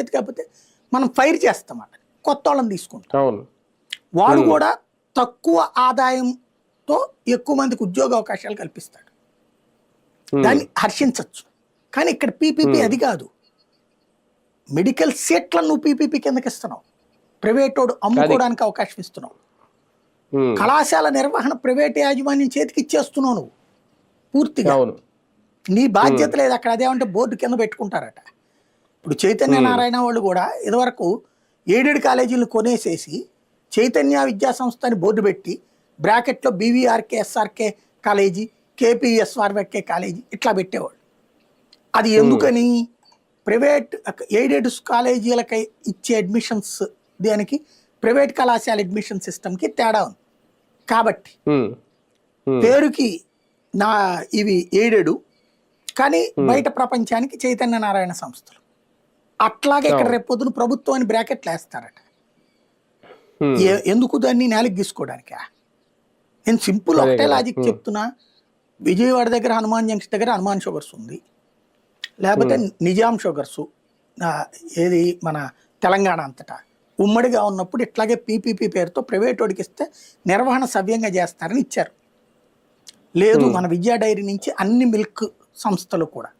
బాధ్యత కాకపోతే మనం ఫైర్ చేస్తామట. కొత్త వాళ్ళని తీసుకుంటాం. వాడు కూడా తక్కువ ఆదాయంతో ఎక్కువ మందికి ఉద్యోగ అవకాశాలు కల్పిస్తాడు. దాన్ని హర్షించవచ్చు కానీ ఇక్కడ పీపీపీ అది కాదు. మెడికల్ సీట్లను నువ్వు పీపీపీ కిందకి ఇస్తున్నావు. ప్రైవేట్ వాడు అమ్ముకోవడానికి అవకాశం ఇస్తున్నావు. కళాశాల నిర్వహణ ప్రైవేట్ యాజమాన్యం చేతికి ఇచ్చేస్తున్నావు నువ్వు. పూర్తిగా. నీ బాధ్యత లేదు. అక్కడ అదేమంటే బోర్డు కింద పెట్టుకుంటారట. ఇప్పుడు చైతన్య నారాయణ వాళ్ళు కూడా ఇదివరకు ఎయిడెడ్ కాలేజీలు కొనేసేసి చైతన్య విద్యా సంస్థ అని బోర్డు పెట్టి బ్రాకెట్లో BVRK SRK college KPSRK college ఇట్లా పెట్టేవాళ్ళు. అది ఎందుకని? ప్రైవేట్ ఎయిడెడ్ కాలేజీలకి ఇచ్చే అడ్మిషన్స్ దానికి? ప్రైవేట్ కళాశాల అడ్మిషన్ సిస్టమ్కి తేడా ఉంది. కాబట్టి. పేరుకి నా ఇవి ఏడెడు కానీ బయట ప్రపంచానికి చైతన్య నారాయణ సంస్థలు. అట్లాగే ఇక్కడ రేపు పొద్దున ప్రభుత్వం అని బ్రాకెట్లు వేస్తారట. ఎందుకు దాన్ని నేలకి గీసుకోవడానికా? నేను సింపుల్ ఒకటే. లాజిక్ చెప్తున్నా. విజయవాడ దగ్గర హనుమాన్ జంక్షన్ దగ్గర హనుమాన్ షుగర్స్ ఉంది. లేకపోతే నిజాం షుగర్స్ ఏది మన తెలంగాణ అంతటా. ఉమ్మడిగా ఉన్నప్పుడు ఇట్లాగే పీపీపీ పేరుతో ప్రైవేట్ వాడికి ఇస్తే నిర్వహణ సవ్యంగా చేస్తారని ఇచ్చారు. లేదు మన విద్యా డైరీ నుంచి అన్ని మిల్క్ సంస్థలు కూడా.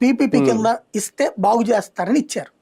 పీపీపీ కింద ఇస్తే బాగు చేస్తారని ఇచ్చారు.